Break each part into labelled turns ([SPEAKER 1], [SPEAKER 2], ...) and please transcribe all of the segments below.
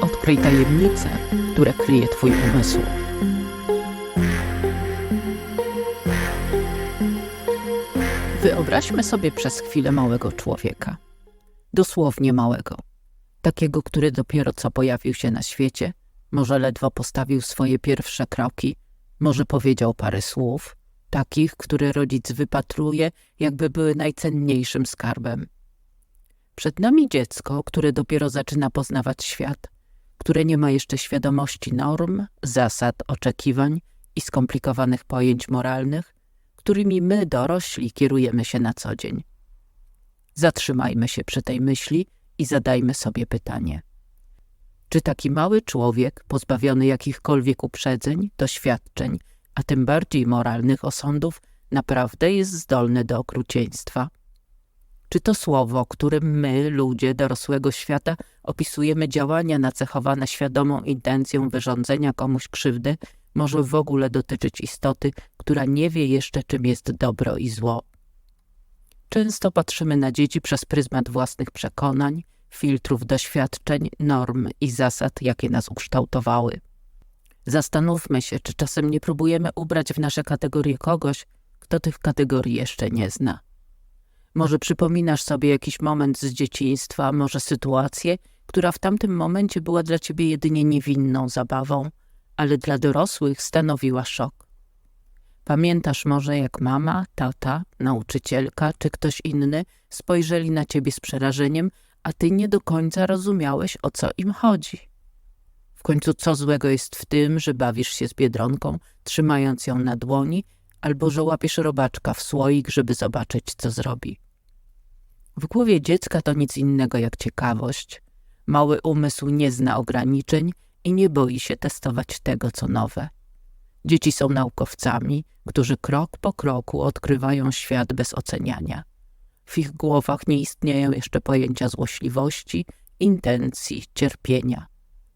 [SPEAKER 1] Odkryj tajemnice, które kryje Twój umysł. Wyobraźmy sobie przez chwilę małego człowieka. Dosłownie małego. Takiego, który dopiero co pojawił się na świecie, może ledwo postawił swoje pierwsze kroki, może powiedział parę słów, takich, które rodzic wypatruje, jakby były najcenniejszym skarbem. Przed nami dziecko, które dopiero zaczyna poznawać świat, które nie ma jeszcze świadomości norm, zasad, oczekiwań i skomplikowanych pojęć moralnych, którymi my, dorośli, kierujemy się na co dzień. Zatrzymajmy się przy tej myśli i zadajmy sobie pytanie. Czy taki mały człowiek, pozbawiony jakichkolwiek uprzedzeń, doświadczeń, a tym bardziej moralnych osądów, naprawdę jest zdolny do okrucieństwa? Czy to słowo, którym my, ludzie dorosłego świata, opisujemy działania nacechowane świadomą intencją wyrządzenia komuś krzywdy, może w ogóle dotyczyć istoty, która nie wie jeszcze, czym jest dobro i zło? Często patrzymy na dzieci przez pryzmat własnych przekonań, filtrów doświadczeń, norm i zasad, jakie nas ukształtowały. Zastanówmy się, czy czasem nie próbujemy ubrać w nasze kategorie kogoś, kto tych kategorii jeszcze nie zna. Może przypominasz sobie jakiś moment z dzieciństwa, może sytuację, która w tamtym momencie była dla ciebie jedynie niewinną zabawą, ale dla dorosłych stanowiła szok. Pamiętasz może, jak mama, tata, nauczycielka czy ktoś inny spojrzeli na ciebie z przerażeniem, a ty nie do końca rozumiałeś, o co im chodzi. W końcu co złego jest w tym, że bawisz się z biedronką, trzymając ją na dłoni, albo że łapiesz robaczka w słoik, żeby zobaczyć, co zrobi. W głowie dziecka to nic innego jak ciekawość. Mały umysł nie zna ograniczeń i nie boi się testować tego, co nowe. Dzieci są naukowcami, którzy krok po kroku odkrywają świat bez oceniania. W ich głowach nie istnieją jeszcze pojęcia złośliwości, intencji, cierpienia.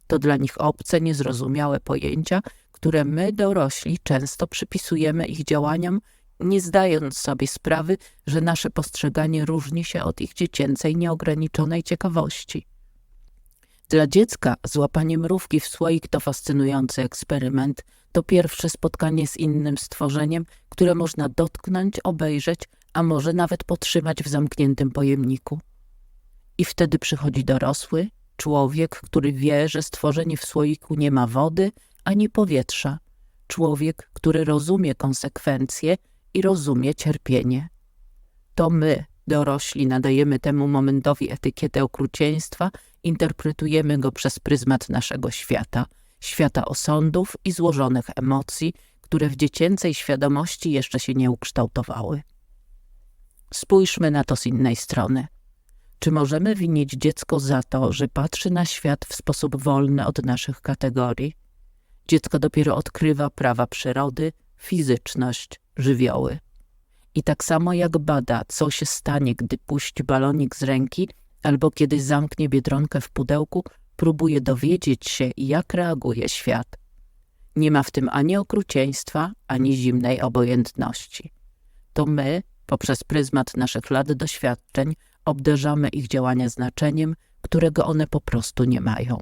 [SPEAKER 1] To dla nich obce, niezrozumiałe pojęcia, które my, dorośli, często przypisujemy ich działaniom, nie zdając sobie sprawy, że nasze postrzeganie różni się od ich dziecięcej, nieograniczonej ciekawości. Dla dziecka złapanie mrówki w słoik to fascynujący eksperyment, to pierwsze spotkanie z innym stworzeniem, które można dotknąć, obejrzeć, a może nawet potrzymać w zamkniętym pojemniku. I wtedy przychodzi dorosły, człowiek, który wie, że stworzenie w słoiku nie ma wody ani powietrza. Człowiek, który rozumie konsekwencje i rozumie cierpienie. To my, dorośli, nadajemy temu momentowi etykietę okrucieństwa, interpretujemy go przez pryzmat naszego świata, świata osądów i złożonych emocji, które w dziecięcej świadomości jeszcze się nie ukształtowały. Spójrzmy na to z innej strony. Czy możemy winić dziecko za to, że patrzy na świat w sposób wolny od naszych kategorii? Dziecko dopiero odkrywa prawa przyrody, fizyczność, żywioły. I tak samo jak bada, co się stanie, gdy puści balonik z ręki, albo kiedy zamknie biedronkę w pudełku, próbuje dowiedzieć się, jak reaguje świat. Nie ma w tym ani okrucieństwa, ani zimnej obojętności. To my, poprzez pryzmat naszych lat doświadczeń, obdarzamy ich działania znaczeniem, którego one po prostu nie mają.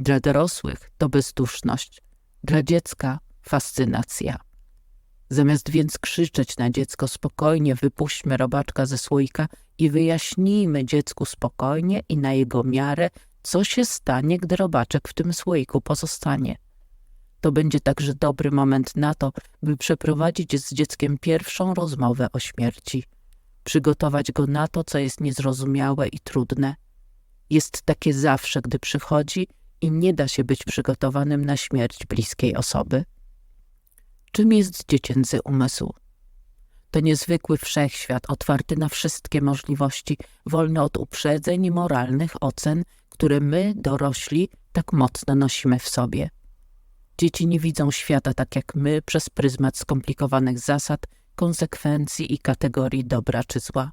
[SPEAKER 1] Dla dorosłych to bezduszność, dla dziecka fascynacja. Zamiast więc krzyczeć na dziecko spokojnie, wypuśćmy robaczka ze słoika i wyjaśnijmy dziecku spokojnie i na jego miarę, co się stanie, gdy robaczek w tym słoiku pozostanie. To będzie także dobry moment na to, by przeprowadzić z dzieckiem pierwszą rozmowę o śmierci. Przygotować go na to, co jest niezrozumiałe i trudne. Jest takie zawsze, gdy przychodzi i nie da się być przygotowanym na śmierć bliskiej osoby. Czym jest dziecięcy umysł? To niezwykły wszechświat, otwarty na wszystkie możliwości, wolny od uprzedzeń i moralnych ocen, które my, dorośli, tak mocno nosimy w sobie. Dzieci nie widzą świata tak jak my przez pryzmat skomplikowanych zasad, konsekwencji i kategorii dobra czy zła.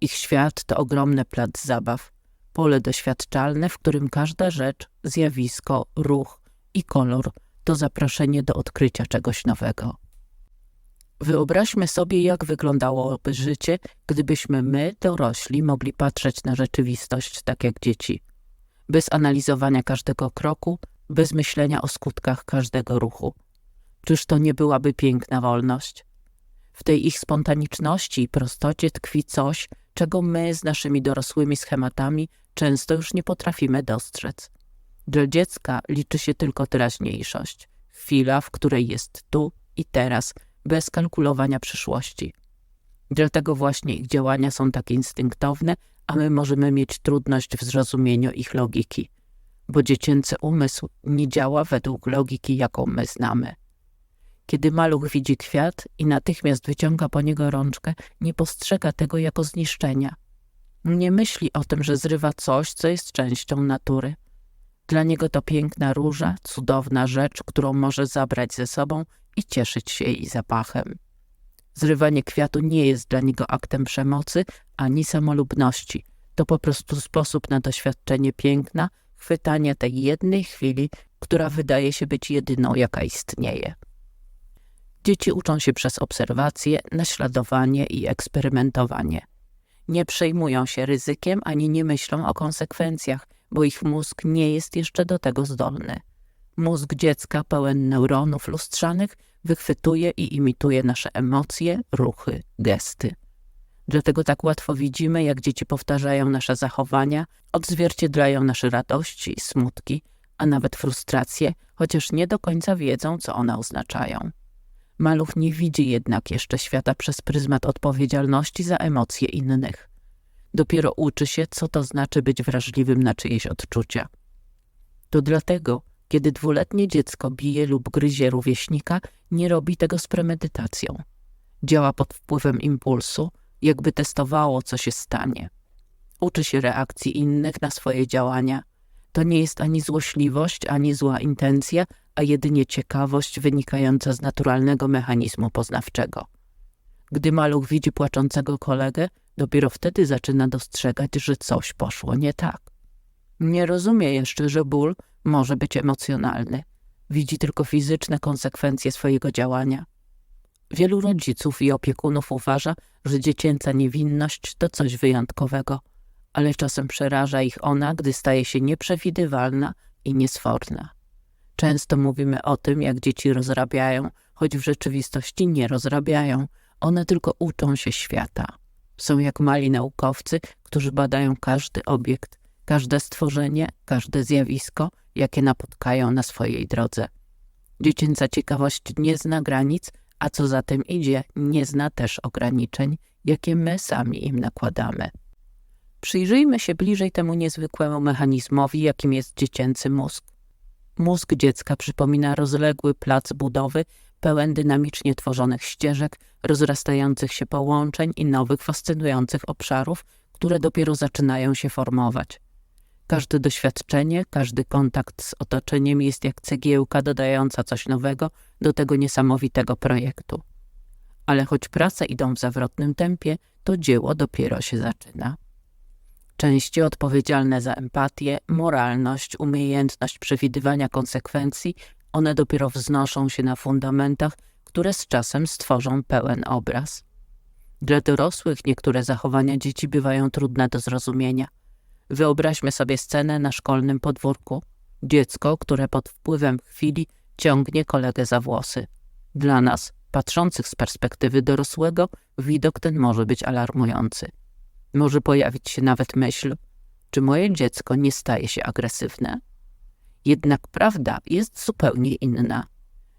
[SPEAKER 1] Ich świat to ogromny plac zabaw, pole doświadczalne, w którym każda rzecz, zjawisko, ruch i kolor to zaproszenie do odkrycia czegoś nowego. Wyobraźmy sobie, jak wyglądałoby życie, gdybyśmy my, dorośli, mogli patrzeć na rzeczywistość tak jak dzieci. Bez analizowania każdego kroku, bez myślenia o skutkach każdego ruchu. Czyż to nie byłaby piękna wolność? W tej ich spontaniczności i prostocie tkwi coś, czego my z naszymi dorosłymi schematami często już nie potrafimy dostrzec. Dla dziecka liczy się tylko teraźniejszość, chwila, w której jest tu i teraz, bez kalkulowania przyszłości. Dlatego właśnie ich działania są tak instynktowne, a my możemy mieć trudność w zrozumieniu ich logiki, bo dziecięcy umysł nie działa według logiki, jaką my znamy. Kiedy maluch widzi kwiat i natychmiast wyciąga po niego rączkę, nie postrzega tego jako zniszczenia. Nie myśli o tym, że zrywa coś, co jest częścią natury. Dla niego to piękna róża, cudowna rzecz, którą może zabrać ze sobą i cieszyć się jej zapachem. Zrywanie kwiatu nie jest dla niego aktem przemocy ani samolubności. To po prostu sposób na doświadczenie piękna, chwytanie tej jednej chwili, która wydaje się być jedyną, jaka istnieje. Dzieci uczą się przez obserwacje, naśladowanie i eksperymentowanie. Nie przejmują się ryzykiem ani nie myślą o konsekwencjach, bo ich mózg nie jest jeszcze do tego zdolny. Mózg dziecka pełen neuronów lustrzanych wychwytuje i imituje nasze emocje, ruchy, gesty. Dlatego tak łatwo widzimy, jak dzieci powtarzają nasze zachowania, odzwierciedlają nasze radości smutki, a nawet frustracje, chociaż nie do końca wiedzą, co one oznaczają. Maluch nie widzi jednak jeszcze świata przez pryzmat odpowiedzialności za emocje innych. Dopiero uczy się, co to znaczy być wrażliwym na czyjeś odczucia. To dlatego, kiedy dwuletnie dziecko bije lub gryzie rówieśnika, nie robi tego z premedytacją. Działa pod wpływem impulsu, jakby testowało, co się stanie. Uczy się reakcji innych na swoje działania. To nie jest ani złośliwość, ani zła intencja, a jedynie ciekawość wynikająca z naturalnego mechanizmu poznawczego. Gdy maluch widzi płaczącego kolegę, dopiero wtedy zaczyna dostrzegać, że coś poszło nie tak. Nie rozumie jeszcze, że ból może być emocjonalny. Widzi tylko fizyczne konsekwencje swojego działania. Wielu rodziców i opiekunów uważa, że dziecięca niewinność to coś wyjątkowego, ale czasem przeraża ich ona, gdy staje się nieprzewidywalna i niesforna. Często mówimy o tym, jak dzieci rozrabiają, choć w rzeczywistości nie rozrabiają. One tylko uczą się świata. Są jak mali naukowcy, którzy badają każdy obiekt, każde stworzenie, każde zjawisko, jakie napotkają na swojej drodze. Dziecięca ciekawość nie zna granic, a co za tym idzie, nie zna też ograniczeń, jakie my sami im nakładamy. Przyjrzyjmy się bliżej temu niezwykłemu mechanizmowi, jakim jest dziecięcy mózg. Mózg dziecka przypomina rozległy plac budowy, pełen dynamicznie tworzonych ścieżek, rozrastających się połączeń i nowych, fascynujących obszarów, które dopiero zaczynają się formować. Każde doświadczenie, każdy kontakt z otoczeniem jest jak cegiełka dodająca coś nowego do tego niesamowitego projektu. Ale choć prace idą w zawrotnym tempie, to dzieło dopiero się zaczyna. Części odpowiedzialne za empatię, moralność, umiejętność przewidywania konsekwencji, one dopiero wznoszą się na fundamentach, które z czasem stworzą pełen obraz. Dla dorosłych niektóre zachowania dzieci bywają trudne do zrozumienia. Wyobraźmy sobie scenę na szkolnym podwórku. Dziecko, które pod wpływem chwili ciągnie kolegę za włosy. Dla nas, patrzących z perspektywy dorosłego, widok ten może być alarmujący. Może pojawić się nawet myśl, czy moje dziecko nie staje się agresywne. Jednak prawda jest zupełnie inna.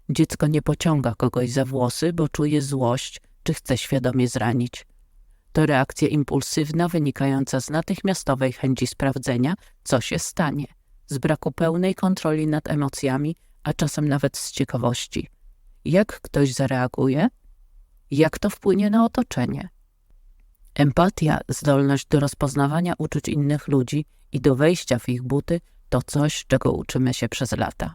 [SPEAKER 1] Dziecko nie pociąga kogoś za włosy, bo czuje złość, czy chce świadomie zranić. To reakcja impulsywna wynikająca z natychmiastowej chęci sprawdzenia, co się stanie, z braku pełnej kontroli nad emocjami, a czasem nawet z ciekawości. Jak ktoś zareaguje? Jak to wpłynie na otoczenie? Empatia, zdolność do rozpoznawania uczuć innych ludzi i do wejścia w ich buty to coś, czego uczymy się przez lata.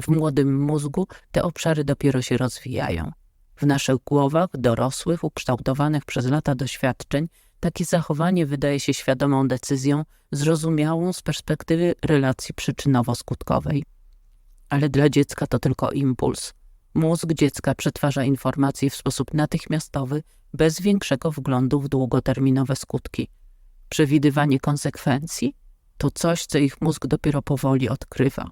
[SPEAKER 1] W młodym mózgu te obszary dopiero się rozwijają. W naszych głowach, dorosłych, ukształtowanych przez lata doświadczeń, takie zachowanie wydaje się świadomą decyzją, zrozumiałą z perspektywy relacji przyczynowo-skutkowej. Ale dla dziecka to tylko impuls. Mózg dziecka przetwarza informacje w sposób natychmiastowy, bez większego wglądu w długoterminowe skutki. Przewidywanie konsekwencji to coś, co ich mózg dopiero powoli odkrywa.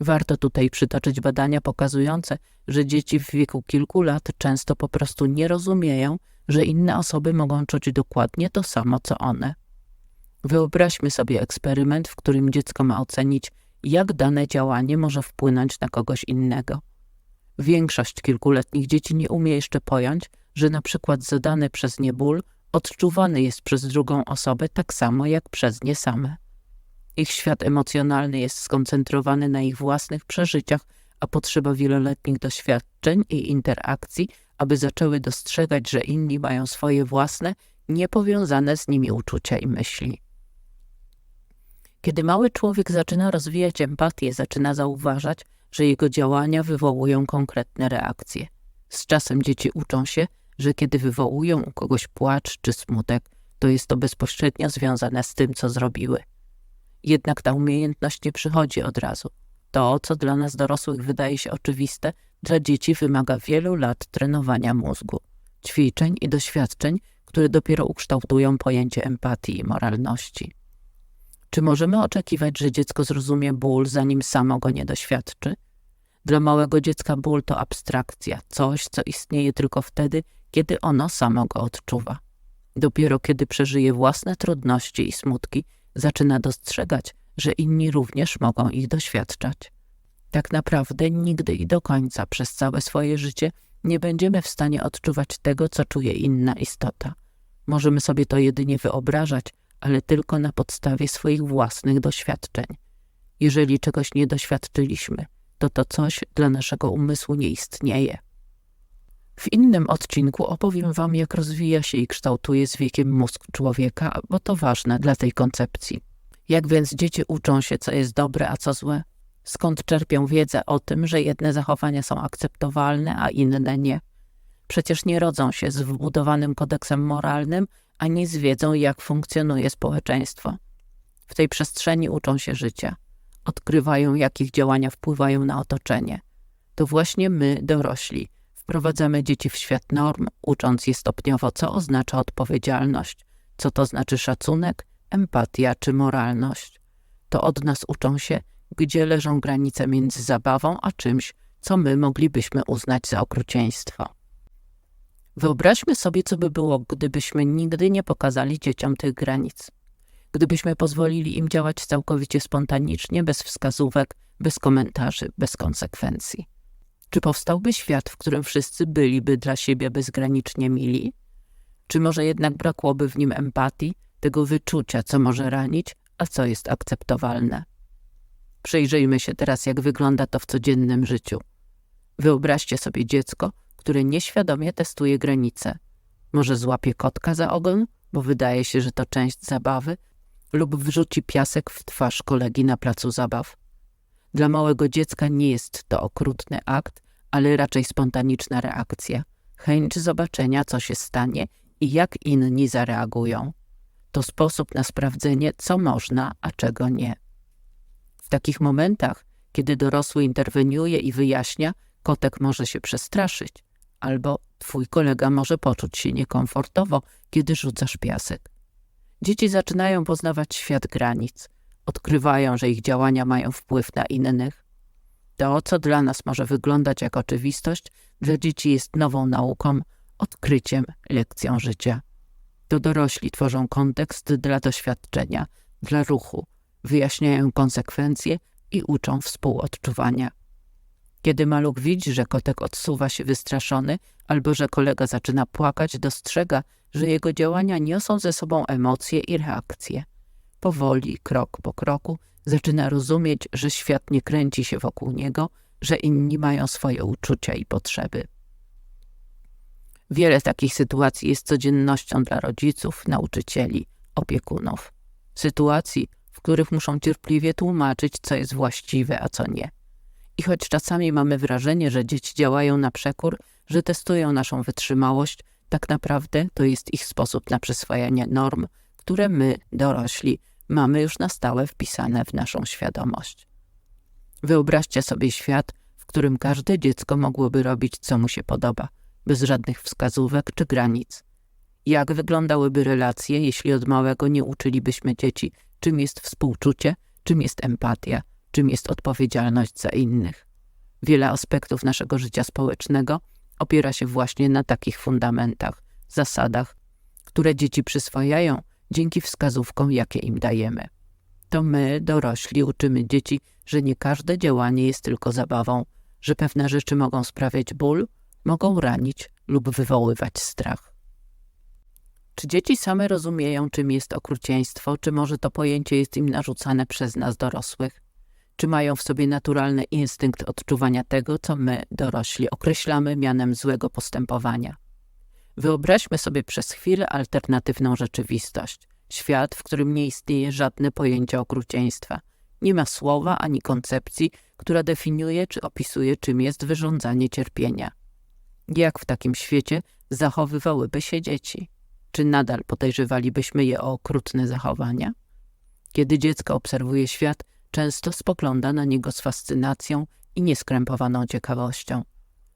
[SPEAKER 1] Warto tutaj przytoczyć badania pokazujące, że dzieci w wieku kilku lat często po prostu nie rozumieją, że inne osoby mogą czuć dokładnie to samo, co one. Wyobraźmy sobie eksperyment, w którym dziecko ma ocenić, jak dane działanie może wpłynąć na kogoś innego. Większość kilkuletnich dzieci nie umie jeszcze pojąć, że na przykład zadany przez nie ból odczuwany jest przez drugą osobę tak samo jak przez nie same. Ich świat emocjonalny jest skoncentrowany na ich własnych przeżyciach, a potrzeba wieloletnich doświadczeń i interakcji, aby zaczęły dostrzegać, że inni mają swoje własne, niepowiązane z nimi uczucia i myśli. Kiedy mały człowiek zaczyna rozwijać empatię, zaczyna zauważać, że jego działania wywołują konkretne reakcje. Z czasem dzieci uczą się, że kiedy wywołują u kogoś płacz czy smutek, to jest to bezpośrednio związane z tym, co zrobiły. Jednak ta umiejętność nie przychodzi od razu. To, co dla nas dorosłych wydaje się oczywiste, dla dzieci wymaga wielu lat trenowania mózgu, ćwiczeń i doświadczeń, które dopiero ukształtują pojęcie empatii i moralności. Czy możemy oczekiwać, że dziecko zrozumie ból, zanim samo go nie doświadczy? Dla małego dziecka ból to abstrakcja, coś, co istnieje tylko wtedy, kiedy ono samo go odczuwa. Dopiero kiedy przeżyje własne trudności i smutki, zaczyna dostrzegać, że inni również mogą ich doświadczać. Tak naprawdę nigdy i do końca przez całe swoje życie nie będziemy w stanie odczuwać tego, co czuje inna istota. Możemy sobie to jedynie wyobrażać, ale tylko na podstawie swoich własnych doświadczeń. Jeżeli czegoś nie doświadczyliśmy, to to coś dla naszego umysłu nie istnieje. W innym odcinku opowiem Wam, jak rozwija się i kształtuje z wiekiem mózg człowieka, bo to ważne dla tej koncepcji. Jak więc dzieci uczą się, co jest dobre, a co złe? Skąd czerpią wiedzę o tym, że jedne zachowania są akceptowalne, a inne nie? Przecież nie rodzą się z wbudowanym kodeksem moralnym, ani z wiedzą, jak funkcjonuje społeczeństwo. W tej przestrzeni uczą się życia. Odkrywają, jak ich działania wpływają na otoczenie. To właśnie my, dorośli, wprowadzamy dzieci w świat norm, ucząc je stopniowo, co oznacza odpowiedzialność, co to znaczy szacunek, empatia czy moralność. To od nas uczą się, gdzie leżą granice między zabawą a czymś, co my moglibyśmy uznać za okrucieństwo. Wyobraźmy sobie, co by było, gdybyśmy nigdy nie pokazali dzieciom tych granic. Gdybyśmy pozwolili im działać całkowicie spontanicznie, bez wskazówek, bez komentarzy, bez konsekwencji. Czy powstałby świat, w którym wszyscy byliby dla siebie bezgranicznie mili? Czy może jednak brakłoby w nim empatii, tego wyczucia, co może ranić, a co jest akceptowalne? Przyjrzyjmy się teraz, jak wygląda to w codziennym życiu. Wyobraźcie sobie dziecko, które nieświadomie testuje granice. Może złapie kotka za ogon, bo wydaje się, że to część zabawy, lub wrzuci piasek w twarz kolegi na placu zabaw. Dla małego dziecka nie jest to okrutny akt, ale raczej spontaniczna reakcja, chęć zobaczenia, co się stanie i jak inni zareagują. To sposób na sprawdzenie, co można, a czego nie. W takich momentach, kiedy dorosły interweniuje i wyjaśnia, kotek może się przestraszyć, albo twój kolega może poczuć się niekomfortowo, kiedy rzucasz piasek. Dzieci zaczynają poznawać świat granic, odkrywają, że ich działania mają wpływ na innych. To, co dla nas może wyglądać jak oczywistość, dla dzieci jest nową nauką, odkryciem, lekcją życia. To dorośli tworzą kontekst dla doświadczenia, dla ruchu, wyjaśniają konsekwencje i uczą współodczuwania. Kiedy maluch widzi, że kotek odsuwa się wystraszony albo że kolega zaczyna płakać, dostrzega, że jego działania niosą ze sobą emocje i reakcje. Powoli, krok po kroku, zaczyna rozumieć, że świat nie kręci się wokół niego, że inni mają swoje uczucia i potrzeby. Wiele takich sytuacji jest codziennością dla rodziców, nauczycieli, opiekunów. Sytuacji, w których muszą cierpliwie tłumaczyć, co jest właściwe, a co nie. I choć czasami mamy wrażenie, że dzieci działają na przekór, że testują naszą wytrzymałość, tak naprawdę to jest ich sposób na przyswajanie norm, które my, dorośli, mamy już na stałe wpisane w naszą świadomość. Wyobraźcie sobie świat, w którym każde dziecko mogłoby robić, co mu się podoba, bez żadnych wskazówek czy granic. Jak wyglądałyby relacje, jeśli od małego nie uczylibyśmy dzieci, czym jest współczucie, czym jest empatia, czym jest odpowiedzialność za innych? Wiele aspektów naszego życia społecznego opiera się właśnie na takich fundamentach, zasadach, które dzieci przyswajają dzięki wskazówkom, jakie im dajemy. To my, dorośli, uczymy dzieci, że nie każde działanie jest tylko zabawą, że pewne rzeczy mogą sprawiać ból, mogą ranić lub wywoływać strach. Czy dzieci same rozumieją, czym jest okrucieństwo, czy może to pojęcie jest im narzucane przez nas dorosłych? Czy mają w sobie naturalny instynkt odczuwania tego, co my, dorośli, określamy mianem złego postępowania? Wyobraźmy sobie przez chwilę alternatywną rzeczywistość. Świat, w którym nie istnieje żadne pojęcie okrucieństwa. Nie ma słowa ani koncepcji, która definiuje czy opisuje, czym jest wyrządzanie cierpienia. Jak w takim świecie zachowywałyby się dzieci? Czy nadal podejrzewalibyśmy je o okrutne zachowania? Kiedy dziecko obserwuje świat, często spogląda na niego z fascynacją i nieskrępowaną ciekawością.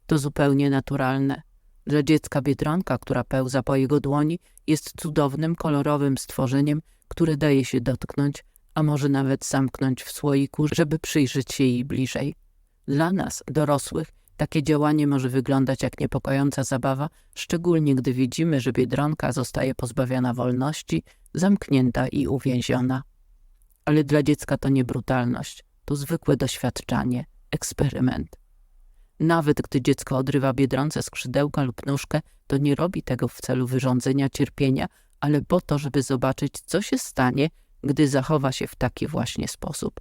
[SPEAKER 1] To zupełnie naturalne. Dla dziecka biedronka, która pełza po jego dłoni, jest cudownym, kolorowym stworzeniem, które daje się dotknąć, a może nawet zamknąć w słoiku, żeby przyjrzeć się jej bliżej. Dla nas, dorosłych, takie działanie może wyglądać jak niepokojąca zabawa, szczególnie gdy widzimy, że biedronka zostaje pozbawiona wolności, zamknięta i uwięziona. Ale dla dziecka to nie brutalność, to zwykłe doświadczanie, eksperyment. Nawet gdy dziecko odrywa biedronce skrzydełka lub nóżkę, to nie robi tego w celu wyrządzenia cierpienia, ale po to, żeby zobaczyć, co się stanie, gdy zachowa się w taki właśnie sposób.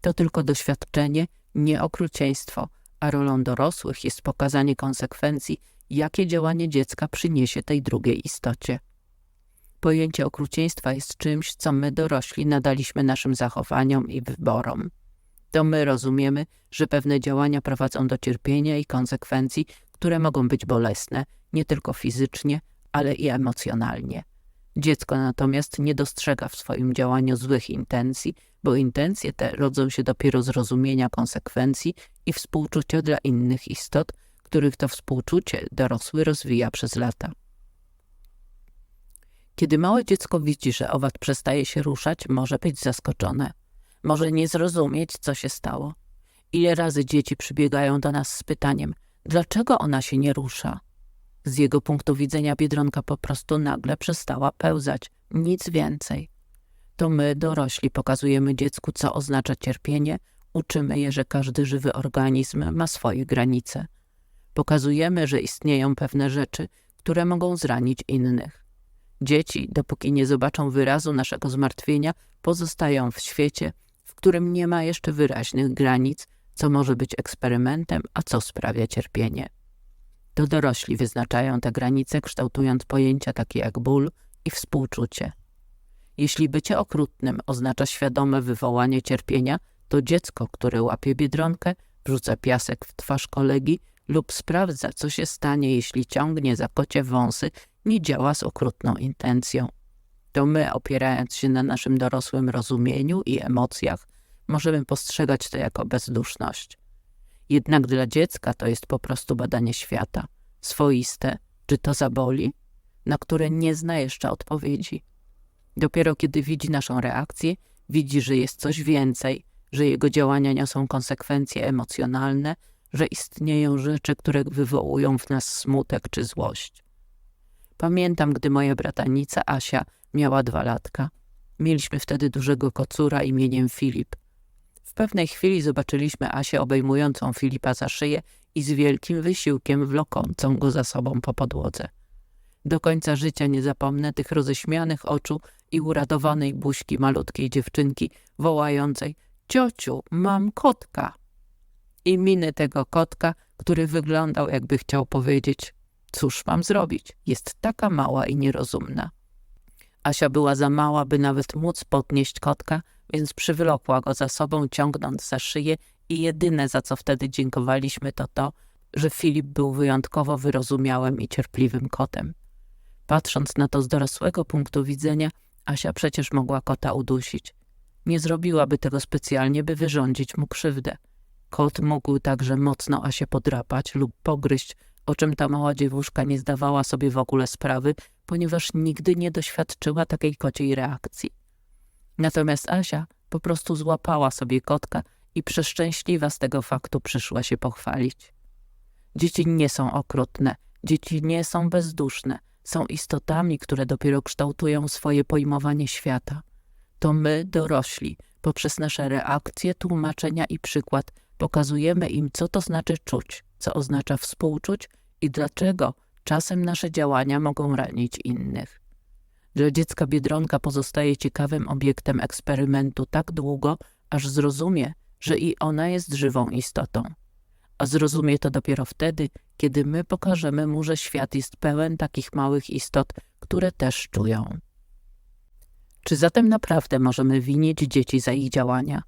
[SPEAKER 1] To tylko doświadczenie, nie okrucieństwo, a rolą dorosłych jest pokazanie konsekwencji, jakie działanie dziecka przyniesie tej drugiej istocie. Pojęcie okrucieństwa jest czymś, co my dorośli nadaliśmy naszym zachowaniom i wyborom. To my rozumiemy, że pewne działania prowadzą do cierpienia i konsekwencji, które mogą być bolesne, nie tylko fizycznie, ale i emocjonalnie. Dziecko natomiast nie dostrzega w swoim działaniu złych intencji, bo intencje te rodzą się dopiero z rozumienia konsekwencji i współczucia dla innych istot, których to współczucie dorosły rozwija przez lata. Kiedy małe dziecko widzi, że owad przestaje się ruszać, może być zaskoczone. Może nie zrozumieć, co się stało. Ile razy dzieci przybiegają do nas z pytaniem, dlaczego ona się nie rusza? Z jego punktu widzenia biedronka po prostu nagle przestała pełzać, nic więcej. To my, dorośli, pokazujemy dziecku, co oznacza cierpienie, uczymy je, że każdy żywy organizm ma swoje granice. Pokazujemy, że istnieją pewne rzeczy, które mogą zranić innych. Dzieci, dopóki nie zobaczą wyrazu naszego zmartwienia, pozostają w świecie, w którym nie ma jeszcze wyraźnych granic, co może być eksperymentem, a co sprawia cierpienie. To dorośli wyznaczają te granice, kształtując pojęcia takie jak ból i współczucie. Jeśli bycie okrutnym oznacza świadome wywołanie cierpienia, to dziecko, które łapie biedronkę, wrzuca piasek w twarz kolegi lub sprawdza, co się stanie, jeśli ciągnie za kocie wąsy, nie działa z okrutną intencją. To my, opierając się na naszym dorosłym rozumieniu i emocjach, możemy postrzegać to jako bezduszność. Jednak dla dziecka to jest po prostu badanie świata, swoiste, czy to zaboli, na które nie zna jeszcze odpowiedzi. Dopiero kiedy widzi naszą reakcję, widzi, że jest coś więcej, że jego działania niosą konsekwencje emocjonalne, że istnieją rzeczy, które wywołują w nas smutek czy złość. Pamiętam, gdy moja bratanica Asia miała dwa latka. Mieliśmy wtedy dużego kocura imieniem Filip. W pewnej chwili zobaczyliśmy Asię obejmującą Filipa za szyję i z wielkim wysiłkiem wlokącą go za sobą po podłodze. Do końca życia nie zapomnę tych roześmianych oczu i uradowanej buźki malutkiej dziewczynki wołającej Ciociu, mam kotka! I miny tego kotka, który wyglądał jakby chciał powiedzieć Cóż mam zrobić? Jest taka mała i nierozumna. Asia była za mała, by nawet móc podnieść kotka, więc przywlokła go za sobą, ciągnąc za szyję i jedyne, za co wtedy dziękowaliśmy, to to, że Filip był wyjątkowo wyrozumiałym i cierpliwym kotem. Patrząc na to z dorosłego punktu widzenia, Asia przecież mogła kota udusić. Nie zrobiłaby tego specjalnie, by wyrządzić mu krzywdę. Kot mógł także mocno Asię podrapać lub pogryźć, o czym ta mała dziewuszka nie zdawała sobie w ogóle sprawy, ponieważ nigdy nie doświadczyła takiej kociej reakcji. Natomiast Asia po prostu złapała sobie kotka i przeszczęśliwa z tego faktu przyszła się pochwalić. Dzieci nie są okrutne, dzieci nie są bezduszne, są istotami, które dopiero kształtują swoje pojmowanie świata. To my, dorośli, poprzez nasze reakcje, tłumaczenia i przykład, pokazujemy im, co to znaczy czuć, co oznacza współczuć i dlaczego czasem nasze działania mogą ranić innych. Dla dziecka biedronka pozostaje ciekawym obiektem eksperymentu tak długo, aż zrozumie, że i ona jest żywą istotą. A zrozumie to dopiero wtedy, kiedy my pokażemy mu, że świat jest pełen takich małych istot, które też czują. Czy zatem naprawdę możemy winić dzieci za ich działania?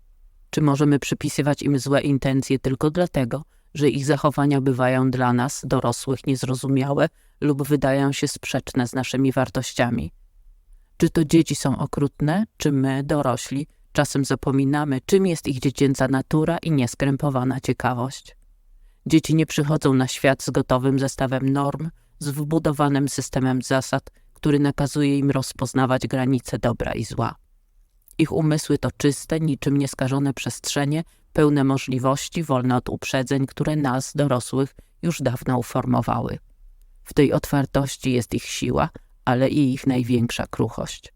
[SPEAKER 1] Czy możemy przypisywać im złe intencje tylko dlatego, że ich zachowania bywają dla nas, dorosłych, niezrozumiałe lub wydają się sprzeczne z naszymi wartościami? Czy to dzieci są okrutne, czy my, dorośli, czasem zapominamy, czym jest ich dziecięca natura i nieskrępowana ciekawość? Dzieci nie przychodzą na świat z gotowym zestawem norm, z wbudowanym systemem zasad, który nakazuje im rozpoznawać granice dobra i zła. Ich umysły to czyste, niczym nieskażone przestrzenie, pełne możliwości, wolne od uprzedzeń, które nas, dorosłych, już dawno uformowały. W tej otwartości jest ich siła, ale i ich największa kruchość.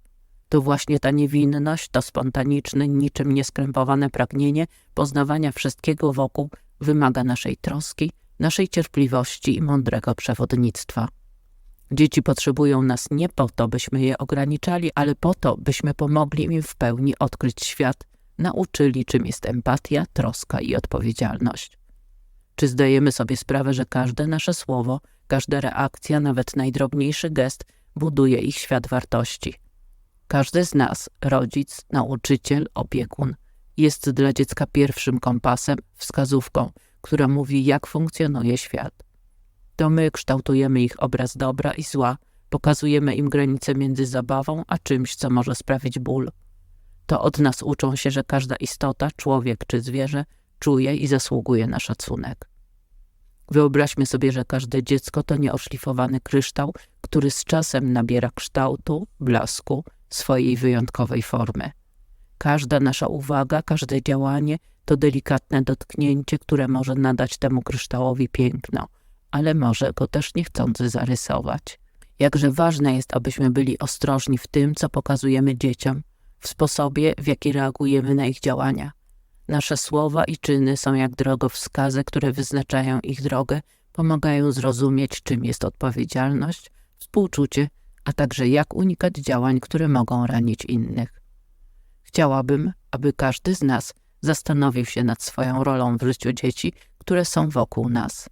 [SPEAKER 1] To właśnie ta niewinność, to spontaniczne, niczym nieskrępowane pragnienie poznawania wszystkiego wokół wymaga naszej troski, naszej cierpliwości i mądrego przewodnictwa. Dzieci potrzebują nas nie po to, byśmy je ograniczali, ale po to, byśmy pomogli im w pełni odkryć świat, nauczyli, czym jest empatia, troska i odpowiedzialność. Czy zdajemy sobie sprawę, że każde nasze słowo, każda reakcja, nawet najdrobniejszy gest buduje ich świat wartości? Każdy z nas, rodzic, nauczyciel, opiekun, jest dla dziecka pierwszym kompasem, wskazówką, która mówi, jak funkcjonuje świat. To my kształtujemy ich obraz dobra i zła, pokazujemy im granice między zabawą a czymś, co może sprawić ból. To od nas uczą się, że każda istota, człowiek czy zwierzę, czuje i zasługuje na szacunek. Wyobraźmy sobie, że każde dziecko to nieoszlifowany kryształ, który z czasem nabiera kształtu, blasku, swojej wyjątkowej formy. Każda nasza uwaga, każde działanie to delikatne dotknięcie, które może nadać temu kryształowi piękno, ale może go też niechcący zarysować. Jakże ważne jest, abyśmy byli ostrożni w tym, co pokazujemy dzieciom, w sposobie, w jaki reagujemy na ich działania. Nasze słowa i czyny są jak drogowskazy, które wyznaczają ich drogę, pomagają zrozumieć, czym jest odpowiedzialność, współczucie, a także jak unikać działań, które mogą ranić innych. Chciałabym, aby każdy z nas zastanowił się nad swoją rolą w życiu dzieci, które są wokół nas.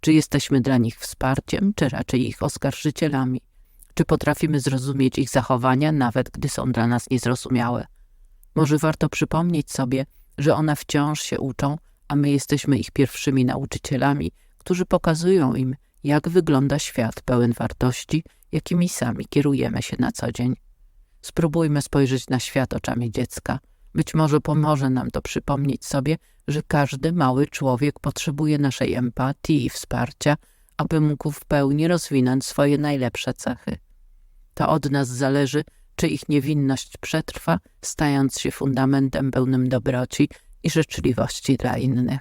[SPEAKER 1] Czy jesteśmy dla nich wsparciem, czy raczej ich oskarżycielami? Czy potrafimy zrozumieć ich zachowania, nawet gdy są dla nas niezrozumiałe? Może warto przypomnieć sobie, że one wciąż się uczą, a my jesteśmy ich pierwszymi nauczycielami, którzy pokazują im, jak wygląda świat pełen wartości, jakimi sami kierujemy się na co dzień. Spróbujmy spojrzeć na świat oczami dziecka. Być może pomoże nam to przypomnieć sobie, że każdy mały człowiek potrzebuje naszej empatii i wsparcia, aby mógł w pełni rozwinąć swoje najlepsze cechy. To od nas zależy, czy ich niewinność przetrwa, stając się fundamentem pełnym dobroci i życzliwości dla innych.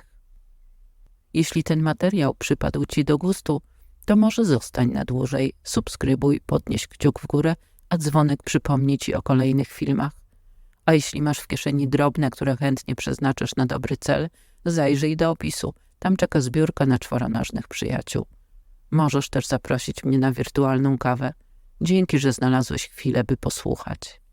[SPEAKER 1] Jeśli ten materiał przypadł Ci do gustu, to może zostań na dłużej, subskrybuj, podnieś kciuk w górę, a dzwonek przypomni Ci o kolejnych filmach. A jeśli masz w kieszeni drobne, które chętnie przeznaczysz na dobry cel, zajrzyj do opisu. Tam czeka zbiórka na czworonożnych przyjaciół. Możesz też zaprosić mnie na wirtualną kawę. Dzięki, że znalazłeś chwilę, by posłuchać.